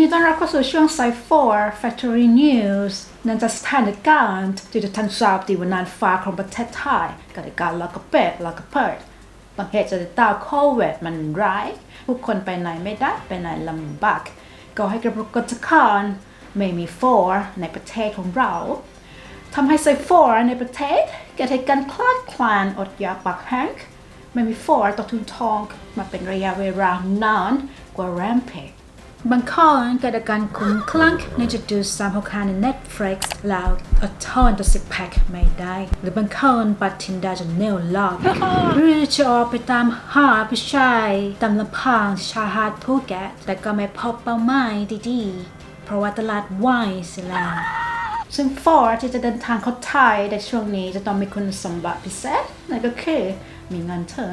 ดีต้อนรับเข้าสู่ช่วง Side 4 Factory News เนื่องจากสถานการณ์ที่ทุกท่านทราบดีว่านานฟ้าของประเทศไทยกิดการลักกระเป็ดลักกระเปิดบางเหตุจากตาโควิดมันร้ายผู้คนไปไหนไม่ได้ไปไหนลำบากก็ให้กระปรากฏการไม่มีฟอร์ในประเทศของเราทำให้ไซฟอร์ในประเทศเกิดเหตุการณ์คลาดคลานอดอยากปากแห้งไม่มีฟอร์ต่อทุนทองมาเป็นระยะเวลานานกว่าแรมเพก บางคนเกิดอาการคลุ้มคลั่งในจะดูสามหกห้าใน Netflix แล้วอดทนต่อสิบแพ็คไม่ได้ หรือบางคนปัดทินดาจนเนวล็อกหรือจะออกไปตามหาผู้ชายตามลำพังชายหาดภูเก็ตแต่ก็ไม่พบเป้าหมายดีๆ เพราะว่าตลาดวายเสียแล้วซึ่งฟอร์ที่จะเดินทางเข้าไทยในช่วงนี้จะต้องมีคุณสมบัติพิเศษนั่นก็คือ มีเงินถึง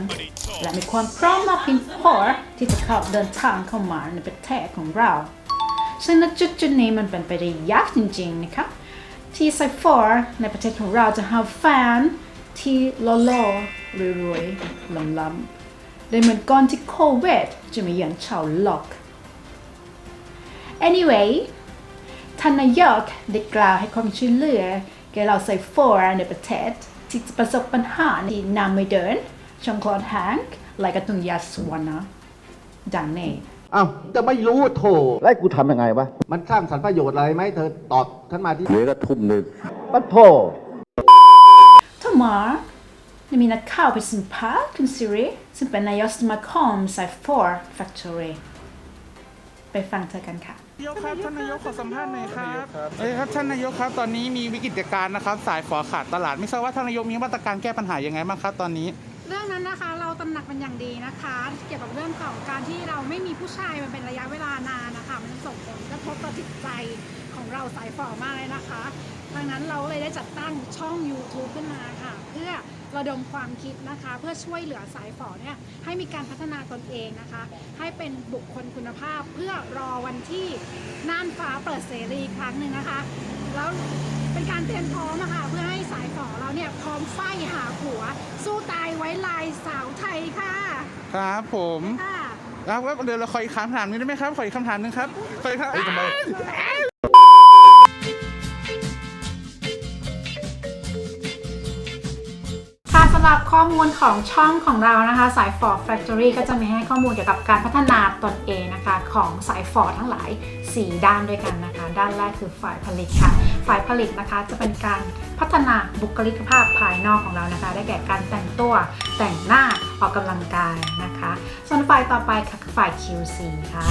และมีความพร้อมมากเพียงพอที่จะเข้าเดินทางเข้ามาในประเทศของเรา ซึ่งณจุดจุดนี้มันเป็นไปได้ยากจริงๆนะคะที่ไซฟอร์ในประเทศของเราจะหาแฟนที่หล่อรวยๆล้ำๆได้เหมือนก่อนที่โควิดจะมาเยือนชาวล็อก anyway ท่านนายกได้กล่าวให้ความช่วยเหลือแก่เราไซฟอร์ในประเทศ ที่จะประสบปัญหาที่นำไม่เดินช่องคลอดแห้งไหลกระตุงยาสวรรณดังนี้อ้าวจะไม่รู้โถแล้วให้กูทำยังไงวะ มันสร้างสรรค์ประโยชน์อะไรไหมเธอตอบท่านมาที่เหลือก็ทุ่มหนึ่งปัดโททอมาได้มีนักข่าวไปสัมภาษณ์คุณซิริซึ่งเป็นนายกสมาคมไซฟอร์แฟคทอรี่ ไปฟังเธอกันค่ะ นายกครับท่านนายกขอสัมภาษณ์หน่อยครับเอ้ยครับท่านนายกครับตอนนี้มีวิกฤตการณ์นะครับ สายฝอขาดตลาด ไม่ทราบว่าท่านนายกมีมาตรการแก้ปัญหายังไงบ้างครับตอนนี้ เรื่องนั้นนะคะเราตระหนักเป็นอย่างดีนะคะ เกี่ยวกับเรื่องของการที่เราไม่มีผู้ชายมันเป็นระยะเวลานานนะคะ มันส่งผลกระทบต่อจิตใจของเราสายฝ่อมากเลยนะคะดังนั้นเราเลยได้จัดตั้งช่อง YouTube ขึ้นมาค่ะ เพื่อ ระดมความคิดนะคะ เพื่อช่วยเหลือสายฝ่อเนี่ยให้มีการพัฒนาตนเองนะคะ ให้เป็นบุคคลคุณภาพเพื่อรอวันที่น่านฟ้าเปิดเสรีอีกครั้งหนึ่งนะคะ แล้วเป็นการเตรียมพร้อมอะค่ะเพื่อให้สายฝ่อเราเนี่ยพร้อมไฟหาผัว สู้ตายไว้ลายสาวไทยค่ะครับผมค่ะ ครับแล้วเดี๋ยวเราขออีกคำถามหนึงได้ไหมครับขออีกคำถามหนึงครับขออีกคำทำไม สำหรับข้ อมูลของช่องของเรานะคะ สายฟอร์ Factory ก็จะมีให้ข้อมูลเกี่ยวกับการพัฒนาตนเองนะคะ ของสายฟอร์ทั้งหลาย 4 ด้านด้วยกันนะคะ ด้านแรกคือฝ่ายผลิตค่ะ ฝ่ายผลิตนะคะจะเป็นการพัฒนาบุคลิกภาพภายนอกของเรานะคะ ได้แก่การแต่งตัวแต่งหน้าออกกำลังกายนะคะ ส่วนฝ่ายต่อไปค่ะคือฝ่าย QC ค่ะ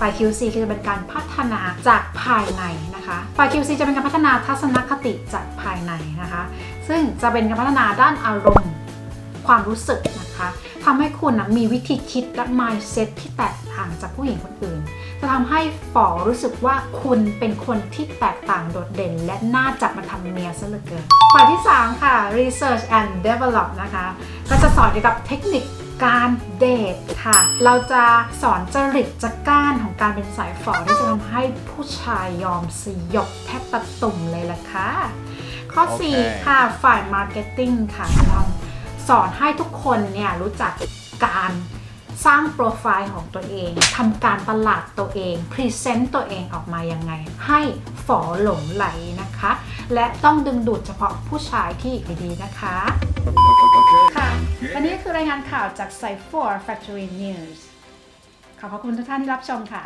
ฝ่าย QC คือจะเป็นการพัฒนาจากภายในนะคะฝ่าย QC จะเป็นการพัฒนาทัศนคติจากภายในนะคะ ซึ่งจะเป็นการพัฒนาด้านอารมณ์ ความรู้สึกนะคะทำให้คุณนะมีวิธีคิดและ mindset ที่แตกต่างจากผู้หญิงคนอื่น จะทำให้ฝ่อรู้สึกว่าคุณเป็นคนที่แตกต่างโดดเด่น และน่าจับมาทำเมียซะเหลือเกินฝ่ายที่ 3 ค่ะ research and develop นะคะ ก็จะสอนเกี่ยวกับเทคนิคการเดทค่ะ เราจะสอนจริตจักร้านของการเป็นสายฝ่อที่จะทำให้ผู้ชายยอมสยบแทบตะตุ่มเลยล่ะค่ะ ข้อโอเค4ค่ะ ฝ่าย marketing ค่ะเรา สอนให้ทุกคนเนี่ยรู้จักการสร้างโปรไฟล์ของตัวเองทำการตลาดตัวเองพรีเซนต์ตัวเองออกมายังไง ให้ฝ่อหลงไหลนะคะ และต้องดึงดูดเฉพาะผู้ชายที่ดีๆนะคะค่ะวันนี้คือรายงานข่าวจาก c y 4 Factory News ขอบพระคุณทุกท่านที่รับชมค่ะ